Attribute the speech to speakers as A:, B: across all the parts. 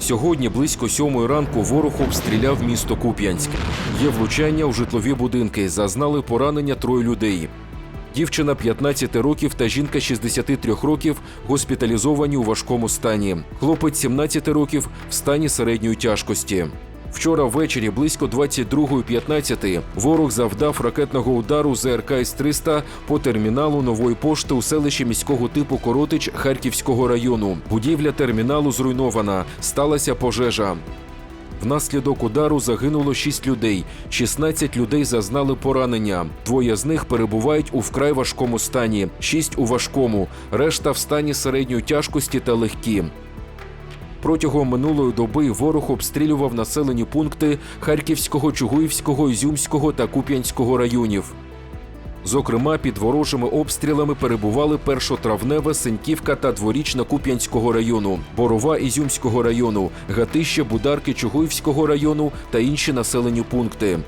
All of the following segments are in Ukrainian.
A: Сьогодні близько сьомої ранку ворог обстріляв місто Куп'янськ. Є влучання у житлові будинки. Зазнали поранення троє людей. Дівчина 15 років та жінка 63 років госпіталізовані у важкому стані. Хлопець 17 років в стані середньої тяжкості. Вчора ввечері близько 22.15 ворог завдав ракетного удару ЗРК С-300 по терміналу нової пошти у селищі міського типу Коротич Харківського району. Будівля терміналу зруйнована. Сталася пожежа. Внаслідок удару загинуло 6 людей, 16 людей зазнали поранення. Двоє з них перебувають у вкрай важкому стані, 6 у важкому, решта в стані середньої тяжкості та легкі. Протягом минулої доби ворог обстрілював населені пункти Харківського, Чугуївського, Ізюмського та Куп'янського районів. Зокрема, під ворожими обстрілами перебували першотравневе, Сеньківка та дворічна Куп'янського району, Борова Ізюмського району, Гатище, Бударки Чугуївського району та інші населені пункти.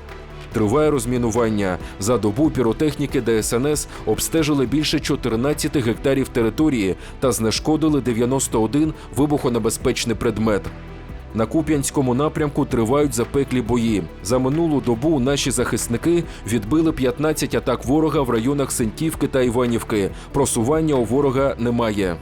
A: Триває розмінування. За добу піротехніки ДСНС обстежили більше 14 гектарів території та знешкодили 91 вибухонебезпечний предмет. На Куп'янському напрямку тривають запеклі бої. За минулу добу наші захисники відбили 15 атак ворога в районах Сентівки та Іванівки. Просування у ворога немає.